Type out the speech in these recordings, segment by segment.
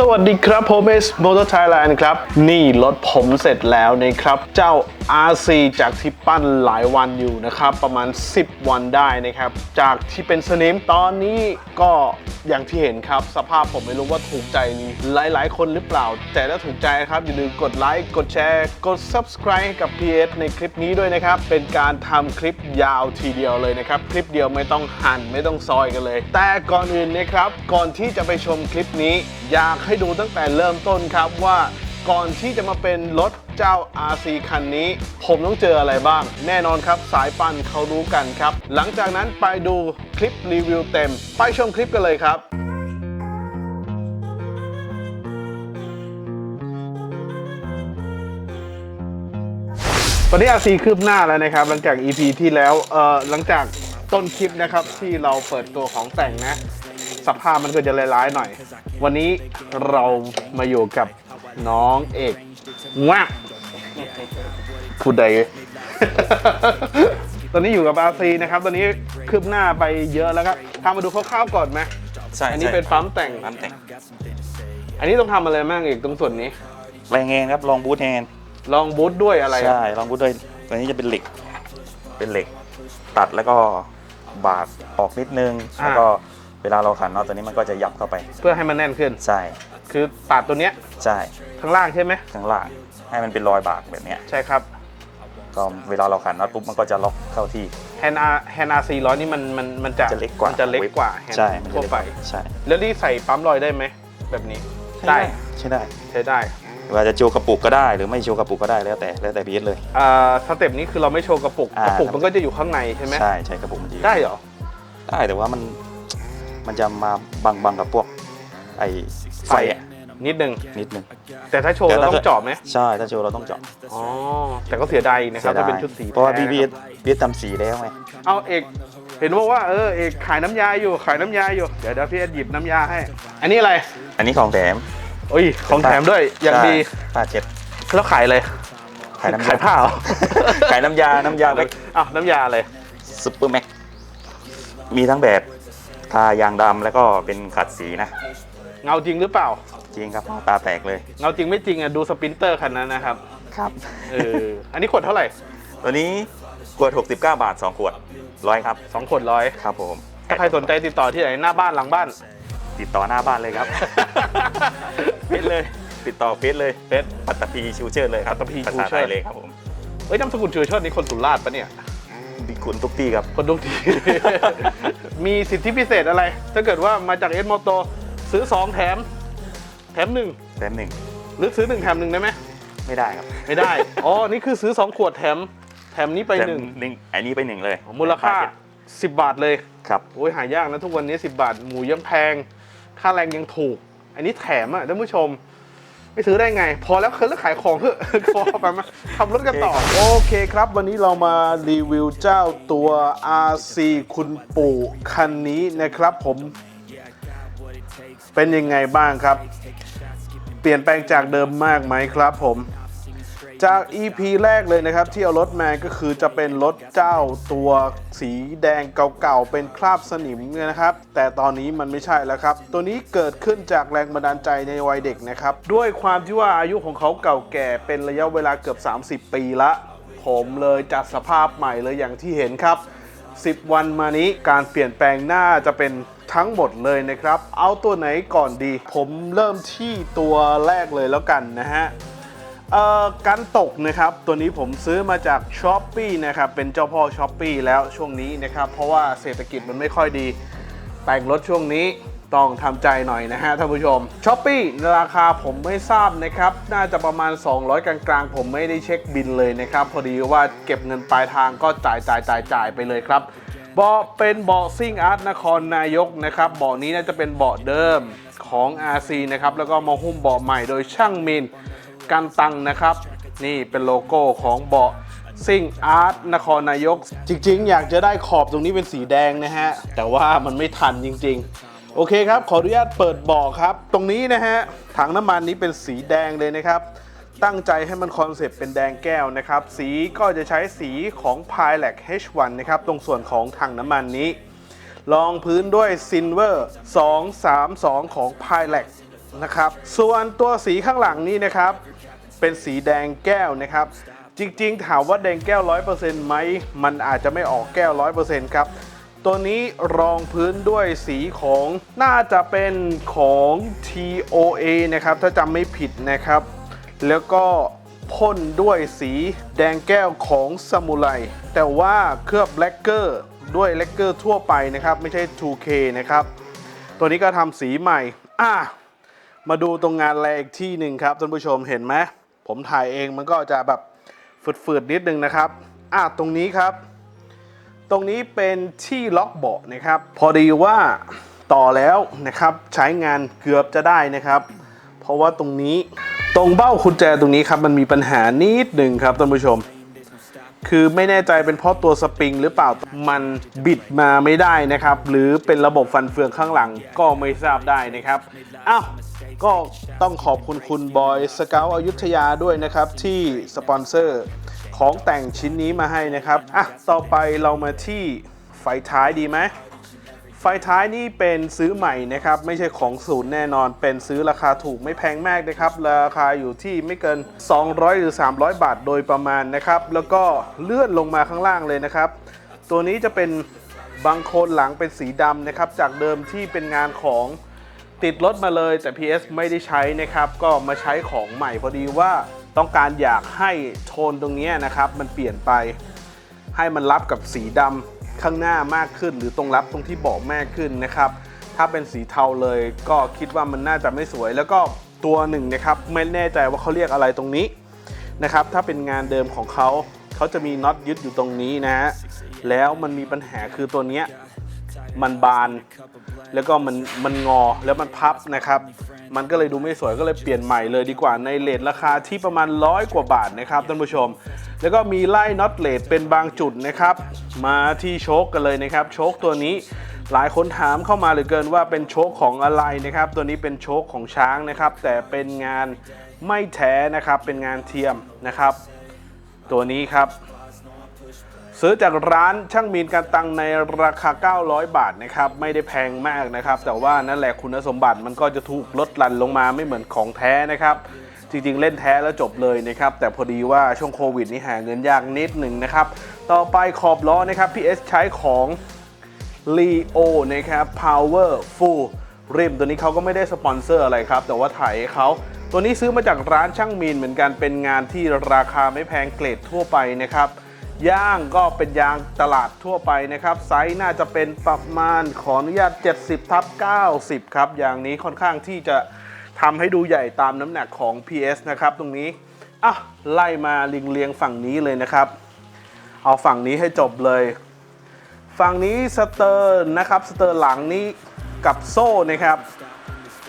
สวัสดีครับผมเอสมอเตอร์ไทยแลนด์ครับ นี่รถผมเสร็จแล้วนะครับ เจ้า RC จากที่ปั้นหลายวันอยู่นะครับ ประมาณ 10 วันได้นะครับ จากที่เป็นสนิมตอนนี้ก็อย่างที่เห็นครับ สภาพผมไม่รู้ว่าถูกใจหลายๆ คนหรือเปล่า แต่ถ้าถูกใจครับ อย่าลืมกดไลค์กดแชร์กด Subscribe กับ PS ในคลิปนี้ด้วยนะครับ เป็นการทำคลิปยาวทีเดียวเลยนะครับ คลิปเดียวไม่ต้องหั่นไม่ต้องซอยกันเลย แต่ก่อนอื่นนะครับก่อนที่จะไปชมคลิปนี้อยากให้ดูตั้งแต่เริ่มต้นครับว่าก่อนที่จะมาเป็นรถเจ้า RC คันนี้ ผมต้องเจออะไรบ้าง แน่นอนครับสายปั่นเขารู้กันครับ หลังจากนั้นไปดูคลิปรีวิวเต็ม ไปชมคลิปกันเลยครับตอนนี้ RC คืบหน้าแล้วนะครับ หลังจาก EP ที่แล้วเอ่อหลังจากต้นคลิปนะครับที่เราเปิดตัวของแต่งนะ สภาพมันก็จะร้ายๆหน่อย วันนี้เรามาอยู่กับน้องเอกว้าพูดใด ตอนนี้อยู่กับ RC นะครับ ตอนนี้คืบหน้าไปเยอะแล้วครับทำมาดูคร่าวๆก่อนไหมใช่อันนี้ใช่เป็นปั๊มแต่ง ปั๊มแต่ง อันนี้ต้องทำอะไรบ้างเอกตรงส่วนนี้แรงแงนครับลองบูทแฮนลองบูทด้วยอะไรอะใช่ลองบูทด้วยตัวนี้จะเป็นเหล็ก เป็นเหล็ก ตัดแล้วก็บาดออกนิดนึงแล้วก็ เวลาเราขันน็อตตัวนี้มันก็จะยับเข้าไป เพื่อให้มันแน่นขึ้น ใช่ คือตัดตัวเนี้ยใช่ข้างล่างใช่ไหมข้างล่างให้มันเป็นรอยบากแบบเนี้ยใช่ครับก็เวลาเราขันน็อตปุ๊บมันก็จะล็อกเข้าที่แฮนอาแฮนอาซีร้อยนี่มันมันมันจะจะเล็กกว่ามันจะเล็กกว่าแฮนใช่มันจะทั่วเล็กไปใช่แล้วนี่ใส่ปั๊มลอยได้ไหมแบบนี้ได้ใช่ได้ใช้ได้เวลาจะโจกระปุกก็ได้ หรือไม่โจกระปุกก็ได้แล้วแต่แล้วแต่พีเอสเลย อ่าสเต็ปนี้คือเราไม่โชว์กระปุกอ่ากระปุกมันก็จะอยู่ข้างในใช่ไหมใช่ใช่กระปุกมันดีได้เหรอ ได้แต่ว่ามัน มันจะมาบังบังกับพวกไอไฟอะนิดนึง นิดนึง แต่ถ้าโชว์เราต้องเจาะไหมใช่ถ้าโชว์เราต้องเจาะอ๋อแต่ก็เสียดายอีกนะครับถ้าเป็นชุดสีเพราะว่าแท้บีบีนะครับบีทำสีแล้วไงเอาเอกเห็นบอกว่าเออเอกขายน้ำยาอยู่ขายน้ำยาอยู่เดี๋ยวเดี๋ยวพี่เอ็ดหยิบน้ำยาให้ อันนี้อะไรอันนี้ของแถมโอ้ยของแถมด้วยอย่างดีใช่ผ้าเช็ดแล้วขายอะไรขายน้ำยาขายผ้าเหรอขายน้ำยาน้ำยาแบ็คอ้าวน้ำยาอะไร ซุปเปอร์แม็กมีทั้งแบบ ทายางดำแล้วก็เป็นขัดสีนะ เงาจริงหรือเปล่า จริงครับตาแตกเลยเงาจริงไม่จริงอะดูสปรินเตอร์คันนั้นนะครับครับเอออันนี้ขวดเท่าไหร่ตัวนี้ขวด 69 บาท 2 ขวดร้อยครับ สองขวดร้อยครับผมถ้าใครสนใจติดต่อที่ไหนหน้าบ้านหลังบ้าน ติดต่อหน้าบ้านเลยครับ เฟซเลย ติดต่อเฟซเลยเฟซปัตตภีชูเชิดเลยครับปัตตภีภาชูษาเชิไทดยเลยครับผม เอ้ยนามสกุลชื่อเชิดนี่คนสุราษฎร์ปะเนี่ย ดิคุณตุ๊กตี้ครับ คนดุกที มีสิทธิพิเศษอะไร ถ้าเกิดว่ามาจากเอสโมโตซื้อ 2 แถม แถม1แถมหนึ่งหรือซื้อ 1 แถม1ได้ไหมไม่ได้ครับไม่ได้ อ๋อ นี่คือซื้อ 2 ขวดแถม แถมนี้ไปแถมหนึ่งหนึ่งอันนี้ไปหนึ่งเลยมูลค่า 10 บาทเลยครับโอ้ยหายากนะทุกวันนี้ 10 บาทหมูยังแพง ค่าแรงยังถูก อันนี้แถมอะท่านผู้ชม ไม่ซื้อได้ไง พอแล้วเคยแล้วขายของเถอะพอไปมาทำรถกันต่อ โอเคครับ วันนี้เรามารีวิวเจ้าตัว RC คุณปู่คันนี้นะครับผม เป็นยังไงบ้างครับ เปลี่ยนแปลงจากเดิมมากไหมครับผม จาก EP แรกเลยนะครับ ที่เอารถมาก็คือจะเป็นรถเจ้าตัวสีแดงเก่าๆ เป็นคราบสนิมเนี่ยนะครับ แต่ตอนนี้มันไม่ใช่แล้วครับ ตัวนี้เกิดขึ้นจากแรงบันดาลใจในวัยเด็กนะครับ ด้วยความที่ว่าอายุของเขาเก่าแก่เป็นระยะเวลาเกือบ 30 ปีละ ผมเลยจัดสภาพใหม่เลยอย่างที่เห็นครับ 10 วันมานี้การเปลี่ยนแปลงหน่าจะเป็นทั้งหมดเลยนะครับ เอาตัวไหนก่อนดี ผมเริ่มที่ตัวแรกเลยแล้วกันนะฮะ เอ่อกันตกนะครับตัวนี้ผมซื้อมาจาก s h อ p e e นะครับเป็นเจ้าพ่อ s h อ p e e แล้วช่วงนี้นะครับเพราะว่าเศรษฐกิจมันไม่ค่อยดี แต่งรถช่วงนี้ต้องทำใจหน่อยนะฮะท่านผู้ชม s h อ p e e ราคาผมไม่ทราบนะครับ น่าจะประมาณ 200 กลางๆ ผมไม่ได้เช็คบินเลยนะครับ พอดีว่าเก็บเงินปลายทางก็จ่ายจ่ายจ่ายจ่ายไปเลยครับเบาะเป็นเบาะซิ่งอาร์ตนครนายกนะครับเบาะนี้น่าจะเป็นเบาะเดิมของ RC นะครับแล้วก็มาหุ้มเบาะใหม่โดยช่างมิน กันตังนะครับ นี่เป็นโลโก้ของเบาะซิ่งอาร์ตนครนายก จริง ๆ อยากจะได้ขอบตรงนี้เป็นสีแดงนะฮะ แต่ว่ามันไม่ทันจริง ๆ โอเคครับ ขออนุญาตเปิดบาะครับ ตรงนี้นะฮะ ถังน้ำมันนี้เป็นสีแดงเลยนะครับ ตั้งใจให้มันคอนเซปต์เป็นแดงแก้วนะครับ สีก็จะใช้สีของ p i l a c H1 นะครับ ตรงส่วนของถังน้ำมันนี้ รองพื้นด้วย Silver 232 ของ p i l a c นะครับ ส่วนตัวสีข้างหลังนี้นะครับ เป็นสีแดงแก้วนะครับ จริงๆ ถามว่าแดงแก้ว 100%ไหมมันอาจจะไม่ออกแก้ว 100%ครับ ตัวนี้รองพื้นด้วยสีของน่าจะเป็นของ TOA นะครับ ถ้าจำไม่ผิดนะครับ แล้วก็พ่นด้วยสีแดงแก้วของซามูไร แต่ว่าเคลือบแลกเกอร์ด้วยแลกเกอร์ทั่วไปนะครับ ไม่ใช่ 2K นะครับ ตัวนี้ก็ทำสีใหม่ อะ มาดูตรงงานแรกที่หนึ่งครับท่านผู้ชมเห็นไหม ผมถ่ายเองมันก็จะแบบฝืดๆนิดนึงนะครับอะตรงนี้ครับ ตรงนี้เป็นที่ล็อกเบาะนะครับ พอดีว่าต่อแล้วนะครับใช้งานเกือบจะได้นะครับ เพราะว่าตรงนี้ตรงเบ้ากุญแจตรงนี้ครับมันมีปัญหานิดหนึ่งครับท่านผู้ชม คือไม่แน่ใจเป็นเพราะตัวสปริงหรือเปล่ามันบิดมาไม่ได้นะครับ หรือเป็นระบบฟันเฟืองข้างหลังก็ไม่ทราบได้นะครับอ้าวก็ต้องขอบคุณคุณบอยสเกลอยุธยาด้วยนะครับ ที่สปอนเซอร์ของแต่งชิ้นนี้มาให้นะครับอะต่อไปเรามาที่ไฟท้ายดีไหม ไฟท้ายนี่เป็นซื้อใหม่นะครับ ไม่ใช่ของศูนย์แน่นอน เป็นซื้อราคาถูกไม่แพงมากนะครับ ราคาอยู่ที่ไม่เกิน 200 หรือ 300 บาทโดยประมาณนะครับ แล้วก็เลื่อนลงมาข้างล่างเลยนะครับ ตัวนี้จะเป็นบังโคนหลังเป็นสีดำนะครับ จากเดิมที่เป็นงานของติดรถมาเลย แต่ PS ไม่ได้ใช้นะครับ ก็มาใช้ของใหม่พอดีว่าต้องการอยากให้โทนตรงนี้นะครับ มันเปลี่ยนไป ให้มันรับกับสีดำ ข้างหน้ามากขึ้น หรือตรงรับตรงที่บอกแม่ขึ้นนะครับ ถ้าเป็นสีเทาเลยก็คิดว่ามันน่าจะไม่สวย แล้วก็ตัวหนึ่งนะครับไม่แน่ใจว่าเขาเรียกอะไรตรงนี้นะครับ ถ้าเป็นงานเดิมของเขาเขาจะมีน็อตยึดอยู่ตรงนี้นะฮะแล้วมันมีปัญหาคือตัวเนี้ย มันบาน แล้วก็มันมันงอแล้วมันพับนะครับ มันก็เลยดูไม่สวยก็เลยเปลี่ยนใหม่เลยดีกว่าในเลทราคาที่ประมาณร้อยกว่าบาทนะครับท่านผู้ชม แล้วก็มีไล่น็อตเลทเป็นบางจุดนะครับ มาที่โชคกันเลยนะครับ โชคตัวนี้หลายคนถามเข้ามาเหลือเกินว่าเป็นโชคของอะไรนะครับ ตัวนี้เป็นโชคของช้างนะครับ แต่เป็นงานไม่แท้นะครับเป็นงานเทียมนะครับ ตัวนี้ครับ ซื้อจากร้านช่างมีนการตังในราคา 900 บาทนะครับ ไม่ได้แพงมากนะครับ แต่ว่านั่นแหละคุณสมบัติมันก็จะถูกลดหลั่นลงมาไม่เหมือนของแท้นะครับ จริงๆ เล่นแท้แล้วจบเลยนะครับ แต่พอดีว่าช่วงโควิดนี่หาเงินยากนิดหนึ่งนะครับ ต่อไปขอบล้อนะครับ PS ใช้ของ Leo นะครับ Power Full ริมตัวนี้เขาก็ไม่ได้สปอนเซอร์อะไรครับ แต่ว่าถ่ายให้เขาตัวนี้ซื้อมาจากร้านช่างมีนเหมือนกันเป็นงานที่ราคาไม่แพงเกรดทั่วไปนะครับ ย่างก็เป็นยางตลาดทั่วไปนะครับ ไซส์น่าจะเป็นประมาณขออนุญาต 70ทับ90 ครับอย่างนี้ค่อนข้างที่จะทำให้ดูใหญ่ตามน้ำหนักของ PS นะครับตรงนี้อะไล่มาเรียงเรียงฝั่งนี้เลยนะครับ เอาฝั่งนี้ให้จบเลย ฝั่งนี้สเตอร์นะครับสเตอร์หลังนี้กับโซ่นะครับ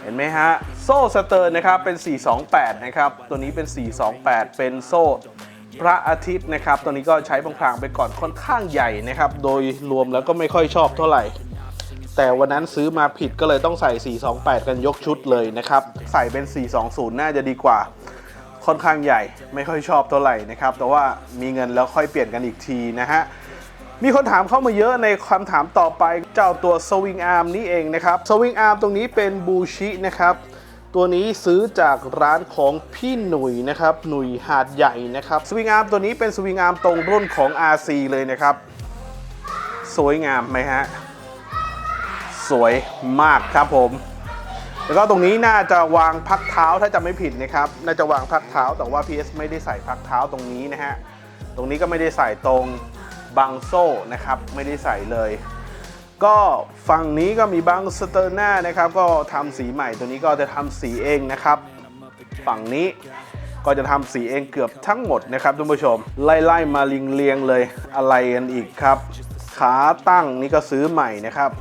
เห็นไหมฮะ โซ่สเตอร์นะครับเป็น 428 นะครับ ตัวนี้เป็น 428 เป็นโซ่ พระอาทิตย์นะครับตัวนี้ก็ใช้พลางไปก่อนค่อนข้างใหญ่นะครับ โดยรวมแล้วก็ไม่ค่อยชอบเท่าไหร่ แต่วันนั้นซื้อมาผิดก็เลยต้องใส่ 428 กันยกชุดเลยนะครับ ใส่เป็น 420 น่าจะดีกว่า ค่อนข้างใหญ่ไม่ค่อยชอบเท่าไหร่นะครับ แต่ว่ามีเงินแล้วค่อยเปลี่ยนกันอีกทีนะฮะมีคนถามเข้ามาเยอะในคำถามต่อไปเจ้าตัวสวิงอาร์มนี่เองนะครับสวิงอาร์มตรงนี้เป็นบูชินะครับ ตัวนี้ซื้อจากร้านของพี่หนุ่ยนะครับ หนุ่ยหาดใหญ่นะครับสวิงอาร์มตัวนี้เป็นสวิงอาร์มตรงรุ่นของ RC เลยนะครับ สวยงามไหมฮะ สวยมากครับผม แล้วก็ตรงนี้น่าจะวางพักเท้าถ้าจำไม่ผิดนะครับ น่าจะวางพักเท้าแต่ว่า PS ไม่ได้ใส่พักเท้าตรงนี้นะฮะ ตรงนี้ก็ไม่ได้ใส่ตรงบังโซ่นะครับ ไม่ได้ใส่เลย ก็ฝั่งนี้ก็มีบังสเตอร์หน้านะครับ ก็ทำสีใหม่ตัวนี้ก็จะทำสีเองนะครับ ฝั่งนี้ก็จะทำสีเองเกือบทั้งหมดนะครับท่านผู้ชม ไล่ๆมาเรียงๆเลยอะไรกันอีกครับ ขาตั้งนี่ก็ซื้อใหม่นะครับ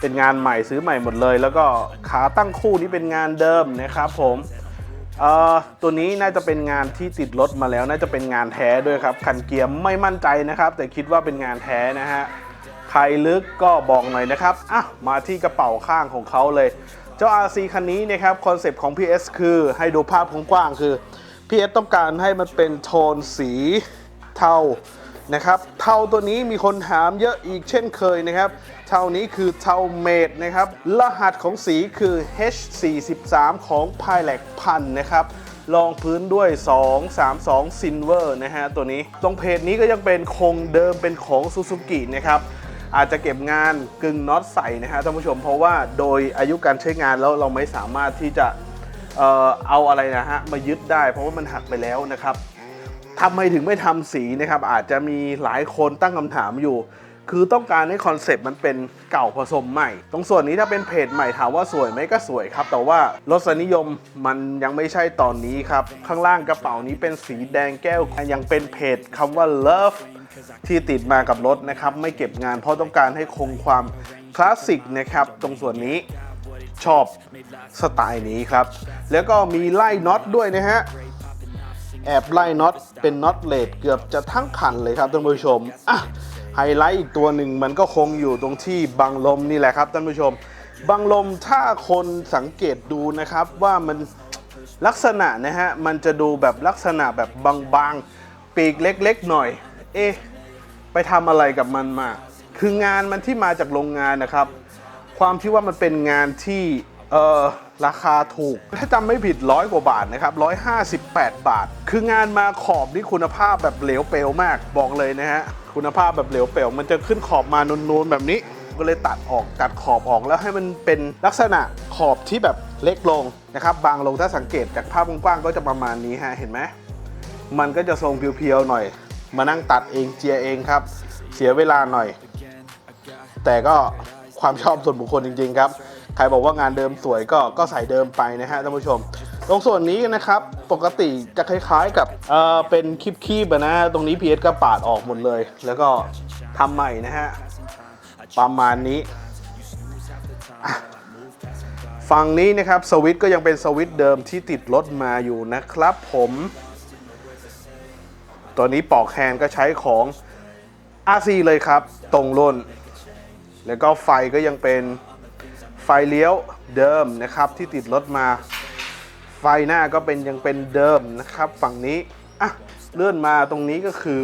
เป็นงานใหม่ซื้อใหม่หมดเลย แล้วก็ขาตั้งคู่นี่เป็นงานเดิมนะครับผมเอ่อตัวนี้น่าจะเป็นงานที่ติดรถมาแล้ว น่าจะเป็นงานแท้ด้วยครับคันเกียร์ไม่มั่นใจนะครับ แต่คิดว่าเป็นงานแท้นะฮะ ใครลึกก็บอกหน่อยนะครับอะมาที่กระเป๋าข้างของเขาเลย เจ้า RC คันนี้นะครับคอนเซปต์ของ PS คือให้ดูภาพกว้างๆคือ PS ต้องการให้มันเป็นโทนสีเทานะครับเทาตัวนี้มีคนถามเยอะอีกเช่นเคยนะครับเทานี้คือเทาเมดนะครับรหัสของสีคือ H43 ของ p i l a c พันนะครับรองพื้นด้วย 232 Silver นะฮะตัวนี้ ตรงเพจนี้ก็ยังเป็นคงเดิมเป็นของ Suzuki นะครับ อาจจะเก็บงานกึ่งน็อตใส่นะฮะท่านผู้ชมเพราะว่าโดยอายุการใช้งานแล้วเราไม่สามารถที่จะเออเอาอะไรนะฮะมายึดได้ เพราะว่ามันหักไปแล้วนะครับทำไมถึงไม่ทำสีนะครับอาจจะมีหลายคนตั้งคำถามอยู่ คือต้องการให้คอนเซปต์มันเป็นเก่าผสมใหม่ ตรงส่วนนี้ถ้าเป็นเพจใหม่ถามว่าสวยไหมก็สวยครับ แต่ว่ารสนิยมมันยังไม่ใช่ตอนนี้ครับ ข้างล่างกระเป๋านี้เป็นสีแดงแก้วยังเป็นเพจคำว่า love ที่ติดมากับรถนะครับไม่เก็บงานเพราะต้องการให้คงความคลาสสิกนะครับตรงส่วนนี้ชอบสไตล์นี้ครับ แล้วก็มีไล่น็อตด้วยนะฮะแอบไล่น็อตเป็นน็อตเลดเกือบจะทั้งคันเลยครับท่านผู้ชมอะไฮไลท์อีกตัวหนึ่งมันก็คงอยู่ตรงที่บังลมนี่แหละครับท่านผู้ชม บังลมถ้าคนสังเกตดูนะครับว่ามันลักษณะนะฮะมันจะดูแบบลักษณะแบบบางๆ ปีกเล็กๆหน่อย เอ๊ะไปทำอะไรกับมันมา คืองานมันที่มาจากโรงงานนะครับ ความที่ว่ามันเป็นงานที่เออราคาถูก ถ้าจำไม่ผิดร้อยกว่าบาทนะครับ158บาท คืองานมาขอบนี่คุณภาพแบบเหลวเปลวมากบอกเลยนะฮะคุณภาพแบบเหลวเปลวมันจะขึ้นขอบมานูนๆแบบนี้ก็เลยตัดออกตัดขอบออกแล้วให้มันเป็นลักษณะขอบที่แบบเล็กลงนะครับ บางลงถ้าสังเกตจากภาพกว้างๆก็จะประมาณนี้ฮะเห็นไหมมันก็จะทรงเพียวๆหน่อย มานั่งตัดเองเจียเองครับ เสียเวลาหน่อย แต่ก็ความชอบส่วนบุคคลจริง ๆ ครับ ใครบอกว่างานเดิมสวยก็ก็ใส่เดิมไปนะฮะท่านผู้ชม ตรงส่วนนี้นะครับปกติจะคล้ายๆกับเออเป็นคีบๆอะนะตรงนี้พีเอสก็ปาดออกหมดเลย แล้วก็ทำใหม่นะฮะประมาณนี้ฝั่งนี้นะครับสวิตก็ยังเป็นสวิตเดิมที่ติดรถมาอยู่นะครับผม ตัวนี้ปอกแฮนด์ก็ใช้ของ RC เลยครับ ตรงรุ่น แล้วก็ไฟก็ยังเป็นไฟเลี้ยวเดิมนะครับ ที่ติดรถมา ไฟหน้าก็เป็นยังเป็นเดิมนะครับ ฝั่งนี้อะเลื่อนมาตรงนี้ก็คือ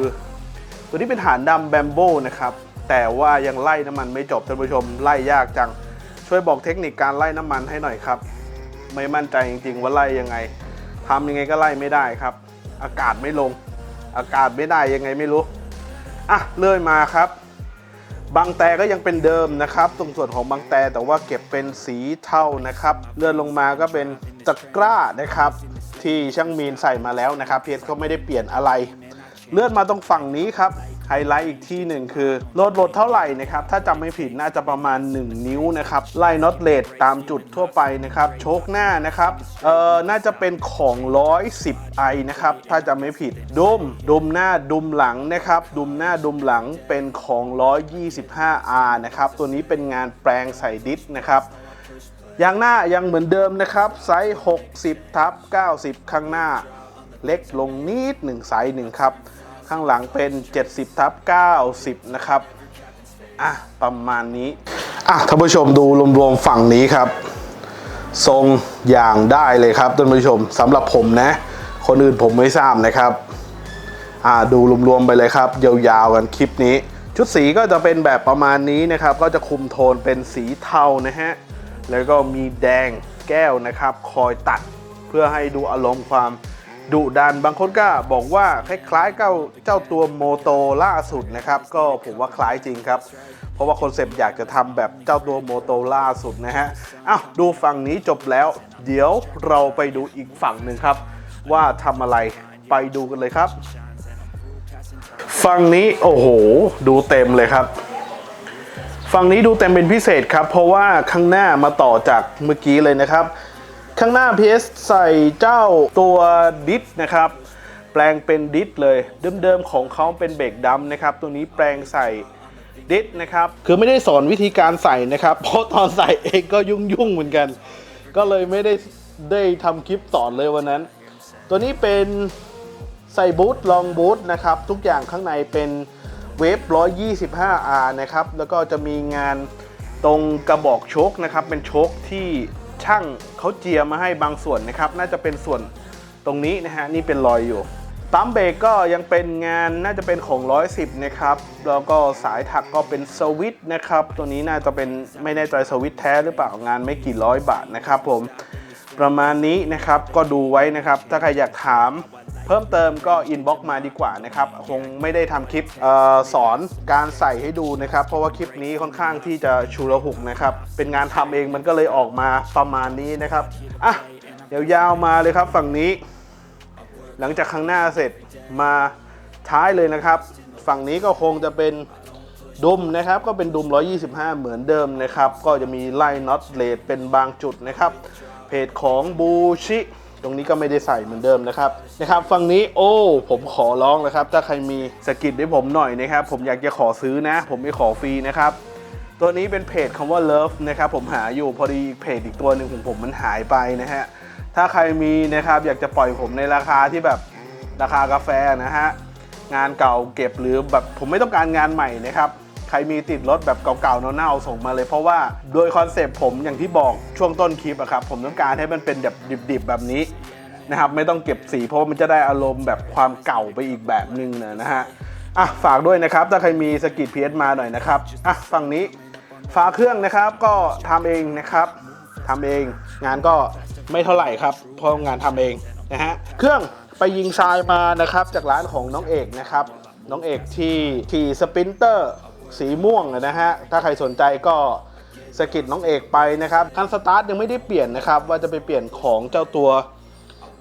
ตัวนี้เป็นฐานดำแบมโบนะครับ แต่ว่ายังไล่น้ำมันไม่จบท่านผู้ชมไล่ยากจัง ช่วยบอกเทคนิคการไล่น้ำมันให้หน่อยครับ ไม่มั่นใจจริงๆว่าไล่ยังไงทำยังไงก็ไล่ไม่ได้ครับ อากาศไม่ลง อากาศไม่ได้ยังไงไม่รู้ อะเลื่อยมาครับบางแต่ก็ยังเป็นเดิมนะครับตรงส่วนของบางแต่แต่ว่าเก็บเป็นสีเทานะครับ เลื่อนลงมาก็เป็นตะกร้านะครับ ที่ช่างมีนใส่มาแล้วนะครับ เพชรก็ไม่ได้เปลี่ยนอะไร เลื่อนมาตรงฝั่งนี้ครับ ไฮไลท์อีกที่หนึ่งคือลดลดเท่าไหร่นะครับ ถ้าจำไม่ผิดน่าจะประมาณ 1 นิ้วนะครับ ไล่น็อตเลดตามจุดทั่วไปนะครับ โชคหน้านะครับ เอ่อ น่าจะเป็นของ 110ไอนะครับ ถ้าจำไม่ผิด ดุม ดุมหน้า ดุมหลังนะครับ ดุมหน้า ดุมหลังเป็นของ 125R นะครับ ตัวนี้เป็นงานแปลงใส่ดิสนะครับยางหน้ายังเหมือนเดิมนะครับ ไซส์ 60ทับ90 ข้างหน้า เล็กลงนิดหนึ่งไซส์หนึ่งครับ ข้างหลังเป็น 70ทับ90 นะครับ อะ ประมาณนี้ อะท่านผู้ชมดูรวมๆฝั่งนี้ครับ ทรงอย่างได้เลยครับท่านผู้ชมสำหรับผมนะ คนอื่นผมไม่ทราบนะครับ อ่าดูรวมๆไปเลยครับ ยาวๆกันคลิปนี้ ชุดสีก็จะเป็นแบบประมาณนี้นะครับ ก็จะคุมโทนเป็นสีเทานะฮะ แล้วก็มีแดงแก้วนะครับ คอยตัดเพื่อให้ดูอารมณ์ความ ดุดันบางคนก็บอกว่าคล้ายๆกับเจ้าตัวโมโตล่าสุดนะครับ ก็ผมว่าคล้ายจริงครับ เพราะว่าคอนเซปต์อยากจะทำแบบเจ้าตัวโมโตล่าสุดนะฮะอ้าวดูฝั่งนี้จบแล้ว เดี๋ยวเราไปดูอีกฝั่งหนึ่งครับ ว่าทำอะไรไปดูกันเลยครับ ฝั่งนี้โอ้โห ดูเต็มเลยครับฝั่งนี้ดูเต็มเป็นพิเศษครับ เพราะว่าข้างหน้ามาต่อจากเมื่อกี้เลยนะครับ ข้างหน้า PS ใส่เจ้าตัวดิสนะครับ แปลงเป็นดิสเลย เดิมๆของเขาเป็นเบรกดำนะครับ ตัวนี้แปลงใส่ดิสนะครับ คือไม่ได้สอนวิธีการใส่นะครับ เพราะตอนใส่เองก็ยุ่งๆเหมือนกัน ก็เลยไม่ได้ได้ทำคลิปสอนเลยวันนั้น ตัวนี้เป็นใส่บูทลองบูทนะครับ ทุกอย่างข้างในเป็นเวฟ 125R นะครับ แล้วก็จะมีงานตรงกระบอกโชคนะครับ เป็นโชคที่ ช่างเขาเจียมาให้บางส่วนนะครับ น่าจะเป็นส่วนตรงนี้นะฮะนี่เป็นรอยอยู่ปั๊มเบรกก็ยังเป็นงานน่าจะเป็นของ 110 นะครับ แล้วก็สายถักก็เป็นสวิตนะครับ ตัวนี้น่าจะเป็นไม่แน่ใจสวิตแท้หรือเปล่างานไม่กี่ร้อยบาทนะครับผมประมาณนี้นะครับก็ดูไว้นะครับ ถ้าใครอยากถาม เพิ่มเติมก็อินบ็อกมาดีกว่านะครับคงไม่ได้ทำคลิปออสอนการใส่ให้ดูนะครับ เพราะว่าคลิปนี้ค่อนข้างที่จะชูระหุกนะครับ เป็นงานทำเองมันก็เลยออกมาประมาณนี้นะครับอะเดี๋ยวยาวมาเลยครับฝั่งนี้ หลังจากข้างหน้าเสร็จมาท้ายเลยนะครับ ฝั่งนี้ก็คงจะเป็นดุมนะครับก็เป็นดุม 125 เหมือนเดิมนะครับ ก็จะมีไล่น็อตเลดเป็นบางจุดนะครับ เพจของบูชิ ตรงนี้ก็ไม่ได้ใส่เหมือนเดิมนะครับนะครับฝั่งนี้โอ้ผมขอร้องนะครับ ถ้าใครมีสกิดให้ผมหน่อยนะครับ ผมอยากจะขอซื้อนะ ผมไม่ขอฟรีนะครับตัวนี้เป็นเพจคำว่า Love นะครับผมหาอยู่พอดีเพจอีกตัวหนึ่งของผมมันหายไปนะฮะถ้าใครมีนะครับอยากจะปล่อยผมในราคาที่แบบราคากาแฟนะฮะงานเก่าเก็บหรือแบบผมไม่ต้องการงานใหม่นะครับ ใครมีติดรถแบบเก่าๆเน่าๆส่งมาเลย เพราะว่าโดยคอนเซปต์ผมอย่างที่บอกช่วงต้นคลิปอะครับผมต้องการให้มันเป็นแบบดิบๆแบบนี้นะครับไม่ต้องเก็บสีเพราะว่ามันจะได้อารมณ์แบบความเก่าไปอีกแบบนึงนะนะฮะอะฝากด้วยนะครับ ถ้าใครมีสกิดพีเอสมาหน่อยนะครับอะฝั่งนี้ฝาเครื่องนะครับก็ทำเองนะครับทำเอง งานก็ไม่เท่าไหร่ครับเพราะงานทำเองนะฮะเครื่องไปยิงทรายมานะครับจากร้านของน้องเอกนะครับน้องเอกที่ขี่สปินเตอร์ สีม่วงนะฮะ ถ้าใครสนใจก็สกิดน้องเอกไปนะครับคันสตาร์ทยังไม่ได้เปลี่ยนนะครับ ว่าจะไปเปลี่ยนของเจ้าตัว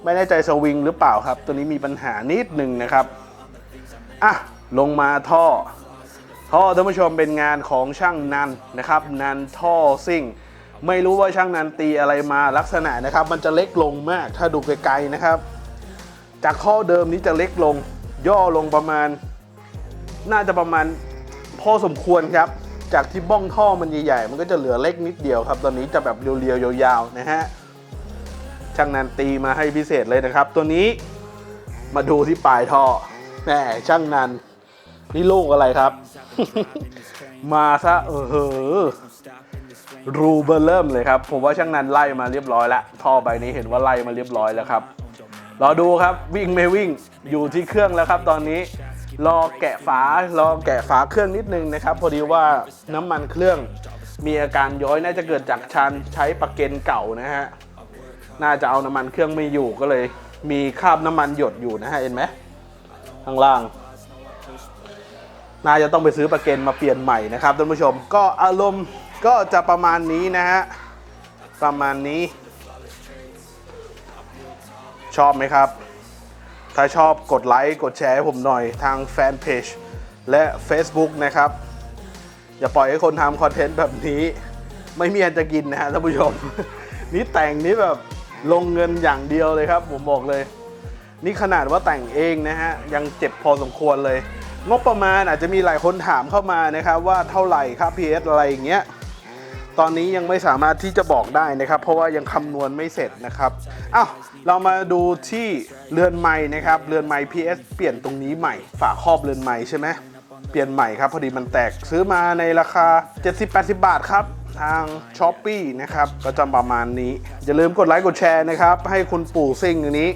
ไม่แน่ใจสวิงหรือเปล่าครับ ตัวนี้มีปัญหานิดหนึ่งนะครับอะลงมาท่อ ท่อท่านผู้ชมเป็นงานของช่างนันนะครับ นันท่อซิ่ง ไม่รู้ว่าช่างนันตีอะไรมาลักษณะนะครับ มันจะเล็กลงมากถ้าดูไกลๆนะครับ จากท่อเดิมนี้จะเล็กลงย่อลงประมาณ น่าจะประมาณ พอสมควรครับ จากที่บ้องท่อมันใหญ่ๆ มันก็จะเหลือเล็กนิดเดียวครับ ตอนนี้จะแบบเรียวๆ ยาวๆ นะฮะ ช่างนันตีมาให้พิเศษเลยนะครับ ตัวนี้มาดูที่ปลายท่อแหมช่างนันนี่ลูกอะไรครับ มาซะเออเหอรูเบอร์เริ่มเลยครับ ผมว่าช่างนันไล่มาเรียบร้อยแล้วท่อใบนี้เห็นว่าไล่มาเรียบร้อยแล้วครับรอดูครับวิ่งไม่วิ่งอยู่ที่เครื่องแล้วครับตอนนี้ รอแกะฝารอแกะฝาเครื่องนิดนึงนะครับ พอดีว่าน้ำมันเครื่องมีอาการย้อยน่าจะเกิดจากชันใช้ปลักเกนเก่านะฮะน่าจะเอาน้ำมันเครื่องไม่อยู่ก็เลย มีคราบน้ำมันหยดอยู่นะฮะเห็นไหมข้างล่าง น่าจะต้องไปซื้อปะเกนมาเปลี่ยนใหม่นะครับท่านผู้ชม ก็อารมณ์ก็จะประมาณนี้นะฮะประมาณนี้ ชอบไหมครับ ถ้าชอบกดไลค์กดแชร์ให้ผมหน่อยทางแฟนเพจและ Facebook นะครับ อย่าปล่อยให้คนทำคอนเทนต์แบบนี้ ไม่มีอันจะกินนะฮะท่านผู้ชม นี่แต่งนี่แบบลงเงินอย่างเดียวเลยครับ ผมบอกเลย นี่ขนาดว่าแต่งเองนะฮะ ยังเจ็บพอสมควรเลย งบประมาณอาจจะมีหลายคนถามเข้ามานะครับว่าเท่าไหร่ครับ PS อะไรอย่างเงี้ย ตอนนี้ยังไม่สามารถที่จะบอกได้นะครับ เพราะว่ายังคำนวณไม่เสร็จนะครับอ้าวเรามาดูที่เรือนไม้นะครับเรือนไม้ PS เปลี่ยนตรงนี้ใหม่ ฝาครอบเรือนไม้ใช่ไหมเปลี่ยนใหม่ครับพอดีมันแตกซื้อมาในราคา 70-80 บาทครับทาง s h อ p e e นะครับก็จะประมาณนี้ อย่าลืมกดไลค์กดแชร์นะครับ ให้คุณปู่ซิ่งอันนี้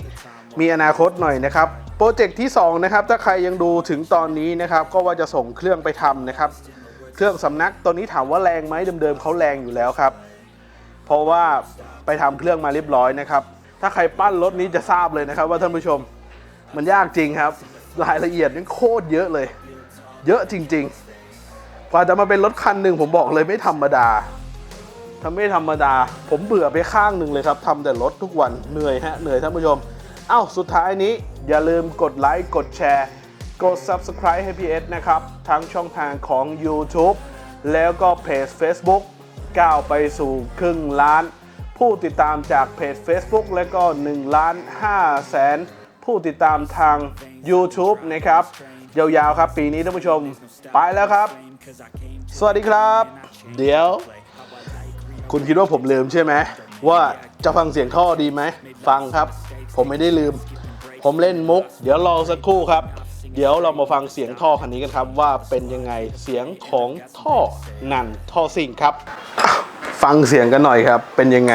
มีอนาคตหน่อยนะครับ โปรเจกต์ที่ 2 นะครับ ถ้าใครยังดูถึงตอนนี้นะครับ ก็ว่าจะส่งเครื่องไปทำนะครับ เครื่องสำนักตัวนี้ถามว่าแรงไหมเดิมๆเขาแรงอยู่แล้วครับ เพราะว่าไปทำเครื่องมาเรียบร้อยนะครับ ถ้าใครปั้นรถนี้จะทราบเลยนะครับ ว่าท่านผู้ชมมันยากจริงครับ รายละเอียดนี่โคตรเยอะเลย เยอะจริง ๆ กว่าจะมาเป็นรถคันหนึ่งผมบอกเลยไม่ธรรมดาถ้าไม่ธรรมดา ผมเบื่อไปข้างหนึ่งเลยครับทำแต่รถทุกวันเหนื่อยฮะเหนื่อยท่านผู้ชม เอ้าสุดท้ายนี้อย่าลืมกดไลค์กดแชร์ กด Subscribe ให้ PS นะครับ ทั้งช่องทางของ YouTube แล้วก็เพจ Facebook ก้าวไปสู่ครึ่งล้าน ผู้ติดตามจากเพจ Facebook แล้วก็1ล้าน5แสนผู้ติดตามทาง YouTube นะครับ ยาวๆครับปีนี้ท่านผู้ชม ไปแล้วครับ สวัสดีครับ เดี๋ยว คุณคิดว่าผมลืมใช่ไหม ว่าจะฟังเสียงท่อดีไหม ฟังครับ ผมไม่ได้ลืม ผมเล่นมุก เดี๋ยวรอสักครู่ครับ เดี๋ยวเรามาฟังเสียงท่อคันนี้กันครับว่าเป็นยังไงเสียงของท่อนันท่อซิ่งครับ ฟังเสียงกันหน่อยครับเป็นยังไง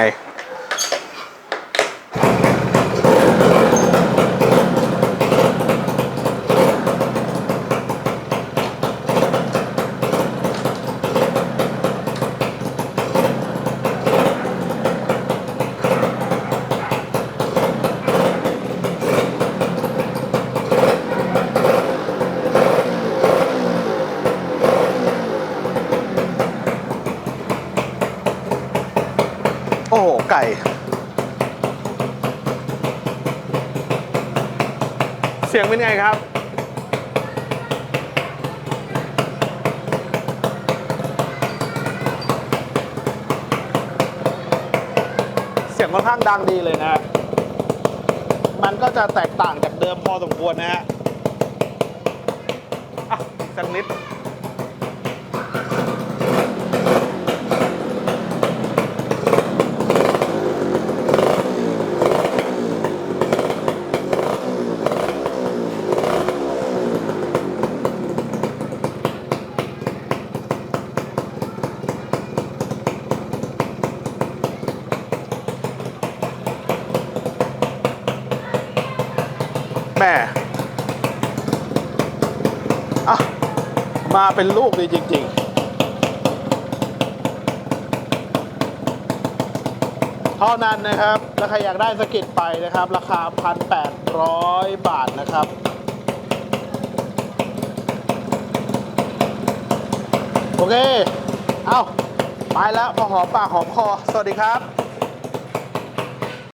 อ้โห ไก่ เสียงเป็นไงครับ เสียงค่อนข้างดังดีเลยนะ มันก็จะแตกต่างจากเดิมพอสมควรนะฮะ อะสักนิด เป็นลูกดีจริง ๆ เท่านั้นนะครับ แล้วใครอยากได้สกิดไปนะครับ ราคา 1,800 บาทนะครับโอเค เอาไปแล้วพอหอมปากหอมคอ สวัสดีครับ